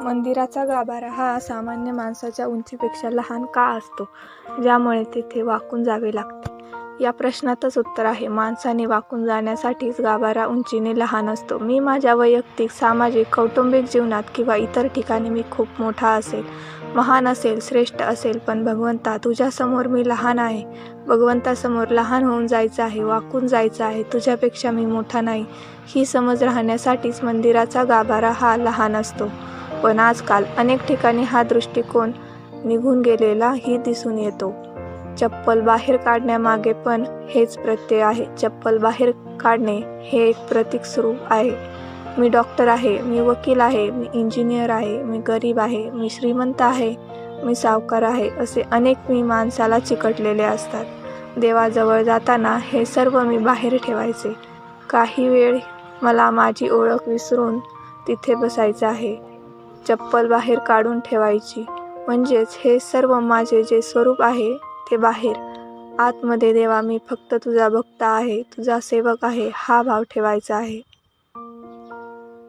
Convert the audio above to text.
मंदिराचा गाभारा हा सामान्य माणसाच्या उंचीपेक्षा लहान का असतो? ज्यामुळे तेथे वाकून जावे लागते. या प्रश्नातच उत्तर आहे. माणसाने वाकून जाण्यासाठीच गाभारा उंचीने लहान असतो. मी माझ्या वैयक्तिक सामाजिक कौटुंबिक जीवनात किंवा इतर ठिकाणी मी खूप मोठा असेल महान असेल श्रेष्ठ असेल पण भगवंता तुझ्यासमोर मी लहान आहे. भगवंतासमोर लहान होऊन जायचं आहे वाकून जायचं आहे तुझ्यापेक्षा मी मोठा नाही. ही समज राहण्यासाठीच मंदिराचा गाभारा हा लहान असतो. पण आजकाल अनेक ठिकाणी हा दृष्टिकोन निघून गेलेला ही दिसून येतो. चप्पल बाहेर काढण्यामागे पण हेच प्रत्यय आहे. चप्पल बाहेर काढणे हे एक प्रतीक स्वरूप आहे. मी डॉक्टर आहे मी वकील आहे मी इंजिनियर आहे मी गरीब आहे मी श्रीमंत आहे मी सावकार आहे असे अनेक मी माणसाला चिकटलेले असतात. देवाजवळ जाताना हे सर्व मी बाहेर ठेवायचे. काही वेळ मला माझी ओळख विसरून तिथे बसायचं आहे. चप्पल बाहेर काढून ठेवायची. म्हणजेच हे सर्व माझे जे स्वरूप आहे ते बाहेर. आतमध्ये देवा मी फक्त तुझा भक्त आहे तुझा सेवक आहे हा भाव ठेवायचा आहे.